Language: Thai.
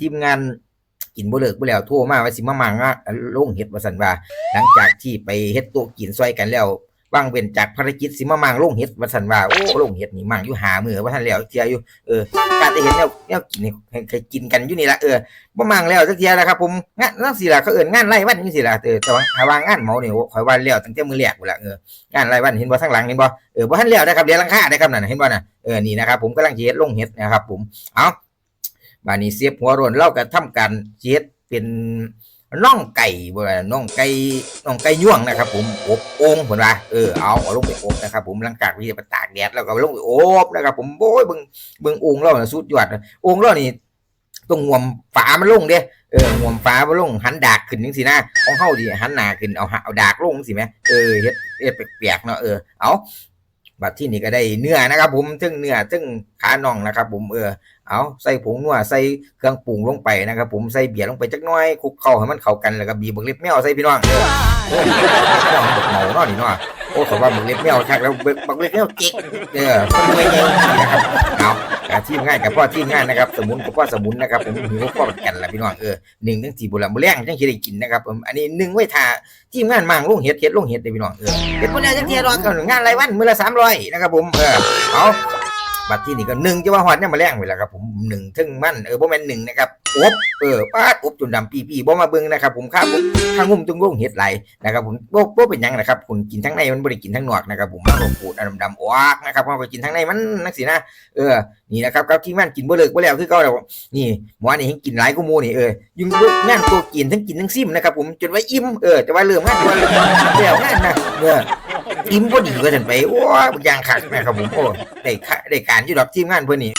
ทีมงานกินบ่เลิกบ่แล้วโทรมาว่าสิมามังอะลงเฮ็ดว่าซั่นว่า หลังจากที่ไปเฮ็ดโต๊ะกินซอยกันแล้วว่างเว้นจากภารกิจสิมามังลงเฮ็ดว่าซั่นว่าโอ้ลงเฮ็ดนี่มังอยู่หามื้อว่าซั่นแล้วเที่ยอยู่เออการจะเห็นแนวแนวกินให้ให้กินกันอยู่นี่ล่ะเออบ่มังแล้วจักเที่ยแล้วครับผมงานจังซี่ล่ะเขาเอิ้นงานไร่วันจังซี่ล่ะเออแต่ว่าถ้าว่างานเมานี่ข่อยว่าแล้วตั้งแต่มื้อแรกพุ่นล่ะเอองานไร่วันเห็นบ่ข้างหลังเห็นบ่เออบ่ทันแล้วนะครับเดี๋ยวหลังคาได้ครับนั่นเห็นบ่น่ะเออนี่นะครับผมกำลังเฮ็ดลงเฮ็ดนะครับผมเอา บานี้เสียบหัวโรนเราก็ทำการเฮ็ดเป็นน่องไก่บ่ล่ะน่องไก่น่องไก่ย่วงนะครับ ผมอบโอ่งเพิ่นว่าเออเอาเอาลงไปอบนะครับ ผมหลังจากที่ไปตากแดดแล้วก็ลงไปอบนะครับ ผมโอ้ยเบิ่งเบิ่งโอ่งเราน่ะสุดยอดโอ่งเรานี่ต้องงวมฝามันลงเด้เอองวมฝามันลงหันดากขึ้นจังซี่นะของเฮาดิหันหน้าขึ้นเอาหาเอาดากลงจังซี่แหมเออเฮ็ดเฮ็ดแปลกๆเนาะเออเอา บัดที่นี่ก็ได้เนื้อนะครับ ผมทั้งเนื้อทั้งขาน่องนะครับ ผมเออเอาใส่ผงนัวใส่เครื่องปรุงลงไปนะครับ ผมใส่เบียร์ลงไปจักน้อยคลุกเข้าให้มันเข้ากันแล้วก็บีบบักเล็บแมวใส่พี่น้องเออโอ้ยแมวบักเมาเนาะนี่เนาะโอ้เขาว่าบักเล็บแมวชักแล้วบักบักเล็บแมวจิกเออมันไม่ใหญ่นะครับเอา การทีมงายกับพ่อทีมง่ายนะครับสมุนกับพ่อสมุนนะครับผมหิวพ่อกันละพี่น้องเออหนึ่งทั้งสี่บุหรี่บุแรงจังสิได้กินนะครับผมอันนี้หนึ่งไว้ทาทีมงานมังลงเฮ็ดเฮ็ดลงเฮ็ดเลยพี่น้องเออเฮ็ดบ่ได้จังเที่ยดอกก็งานรายวันมือละ300นะครับผมเออเอาบัตรที่นี่ก็หนึ่งจะว่าหอดเนี่ยมาแรงไปแล้วครับผมหนึ่งถึงมั่นเออบ่แมนหนึ่งนะครับ อบเออปาอบจนดำปีปีบ่มาเบิ่งนะครับ ผมข้าผมข้างงุ่มจงร่งเฮ็ดไหลนะครับผมบ่บ่เป็นยังนะครับคุณกินทั้งในมันบ่ได้กินทั้งนอกนะครับผมมาลงปูดอันดำๆออกนะครับเพราะว่ากินทั้งในมันนักสินะเออนี่นะครับกับที่มันกินบ่เลิกบ่แล้วคือเก่าแล้วนี่หมอนี่เห็นกินหลายกูมูนี่เออยุ่งงานตัวกินทั้งกินทั้งซิมนะครับผมจนว่าอิ่มเออแต่ว่าเริ่มงานตัวแล้วงานนะเอออิ่มพอดีก็ถึงไปโอ้ยอย่างขักนะครับผมโอ้ได้ค่ะได้การอยู่ดอกทีมงานเพื่อนนี่